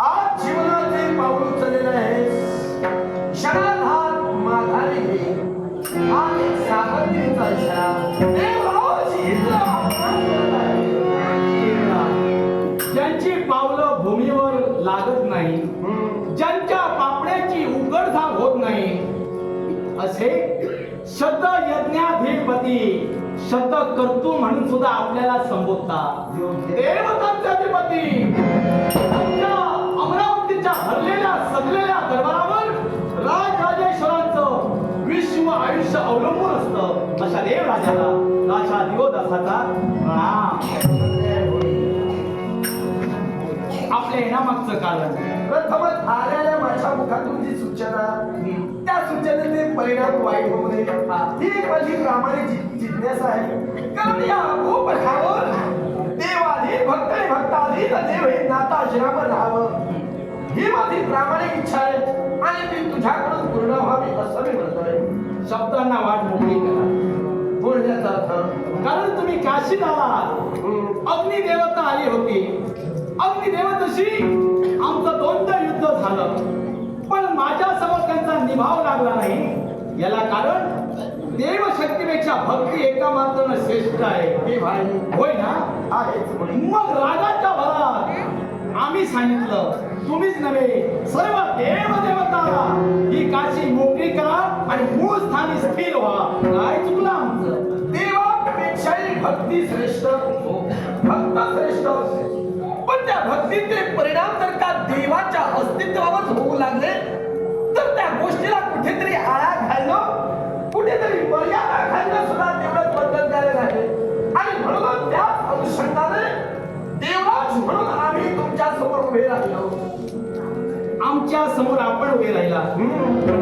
आज जीवनाचे पाऊल उचललेलं आहे. क्षणात हात माघारी घे. आज एक सावधगिरीचा इशारा ज्यांची पावलं भूमीवर लागत नाही ज्यांच्या पापड्याची उघडझाप होत नाही असे शब्द यज्ञाधिपती शब्द करतो म्हणून सुद्धा आपल्याला संबोधतात देवतांचे अधिपती अमरावतीच्या हरलेल्या सजलेल्या दरबारावर राजराजेश्वरांचं विश्व आयुष्य अवलंबून असतं. अशा देव राजाला राजा दिवोदासाचा आपल्या येण्यामागचं कारण? प्रथमच आलेल्या माझ्या मुखातून जी सूचना परिणाम वाईट होऊ नये ही. एक माझी प्रामाणिक जिज्ञासा आहे. कारण या भूपथावर देवाधी भक्त भक्ताधी भक्ताधीन देव हे नाता अजरामर राहावं. ही माझी प्रामाणिक इच्छा आहे. आणि ती तुझ्याकडून पूर्ण व्हावी असं मी म्हणतोय शब्दांना वाट मोकळी करा. बोलण्याचा अर्थ कारण तुम्ही काशीत आलात अग्नी अग्निदेवता आली होती. अग्निदेवताशी आमचं दोनदा युद्ध झालं. पण माझ्यासमोर त्यांचा निभाव लागला नाही. याला कारण देवशक्तीपेक्षा भक्ती एका मात्र श्रेष्ठ आहे. हे भाई होय ना? मग राजाच्या भरात आम्ही सांगितलं तुम्हीच नव्हे सर्व देव देवता ही काशी मोकळी करा आणि मूळ स्थानी स्थिर व्हा. काय चुकलं आमचं? देवापेक्षाही भक्ती श्रेष्ठ भक्त श्रेष्ठ पण त्या भक्तीचे परिणाम जर का देवाच्या अस्तित्वावर समोर उभे राहिलो आमच्यासमोर आपण उभे राहिला.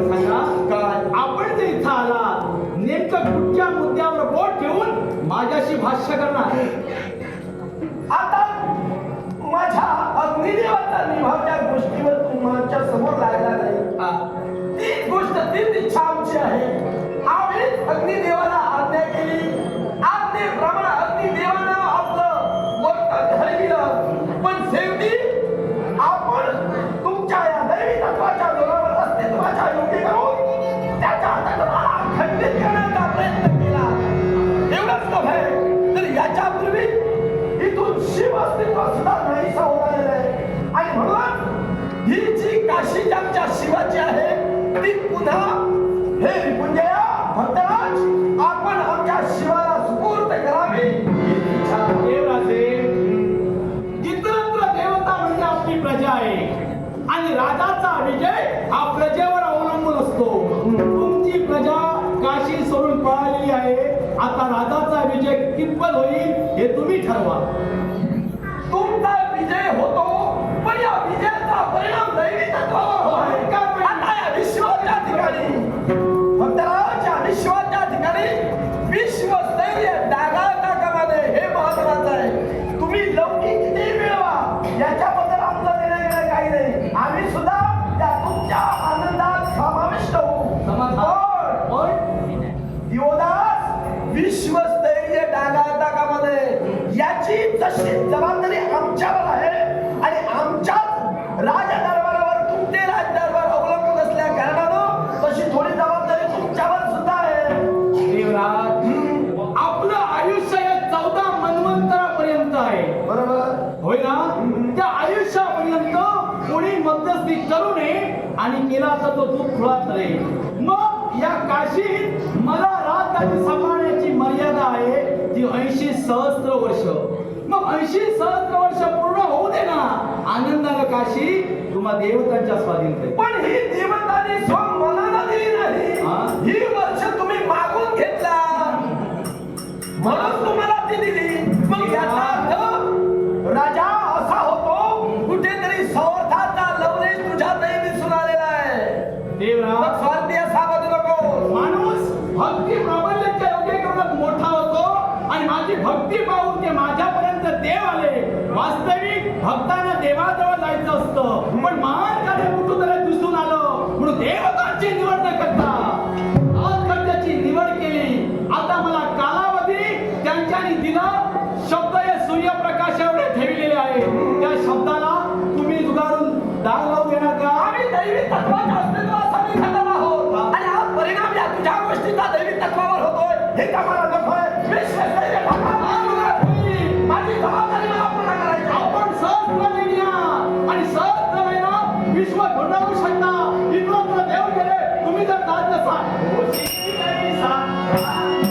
सांगा काय? आपण जे इथं आला नेमकं कुठच्या मुद्द्यावर बोट ठेवून माझ्याशी भाष्य करणार? ती पुन्हा हे भक्तराज आपण आमच्या शिवाला करावी. इतरत्र देवता म्हणजे आपली प्रजा आहे. आणि राजाचा विजय हा प्रजेवर अवलंबून असतो. तुमची प्रजा काशी सोडून पळालेली आहे. आता राजाचा विजय कितपत होईल हे तुम्ही ठरवा. तुमचा विजय होतो पण या विजयाचा परिणाम दैवी तत्वावर होऊ समाधान पण पण याची जशी जबाबदारी आमच्यावर तर तो दूध खुळा ठरेल मग या काशीत मला राजधानी सांभाळण्याची मर्यादा आहे ती ऐंशी सहस्त्र वर्ष. मग ऐंशी सहस्त्र वर्ष पूर्ण होऊ दे ना. आनंदानं काशी तुम्हा देवतांच्या स्वाधीन करेल पण ही देवताने स्वमनानं दिली हा? नाही ही वर्ष तुम्ही मागून घेतला. म्हणून तुम्हाला ती दिली. मग याचा अर्थ राजा वास्तविक भक्तांना देवाजवळ जायचं असतं. पण महान कार्य कुठून दिसून आलं. म्हणून देवतांची निवड न करता आज निवड केली. आता मला कालावधी त्यांच्यानी दिला शब्द हे सूर्यप्रकाश एवढे ठेवलेले आहे. त्या शब्दाला तुम्ही जुगारून दाग लावू देणार का? आम्ही दैवी तत्वाच्या अस्तित्वाचा आहोत. आणि हा परिणाम या तुझ्या गोष्टीचा दैवी तत्वावर होतोय. हे का मला शकता इतरत्र देव गेले तुम्ही जर दाद नसाल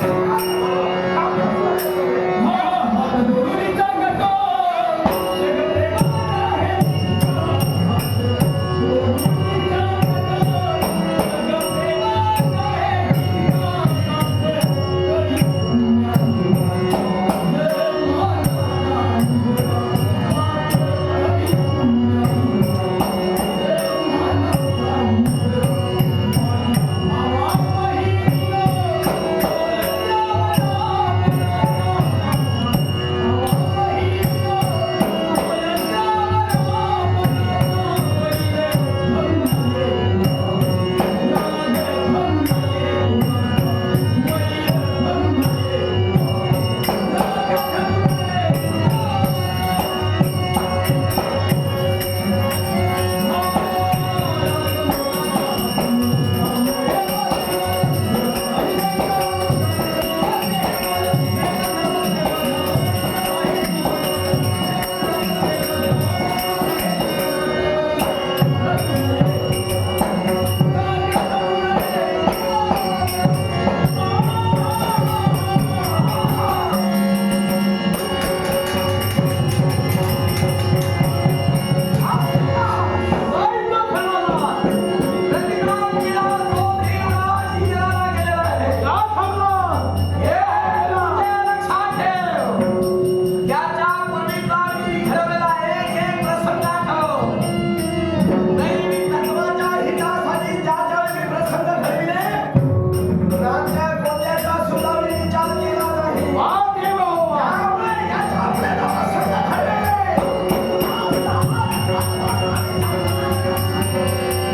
Música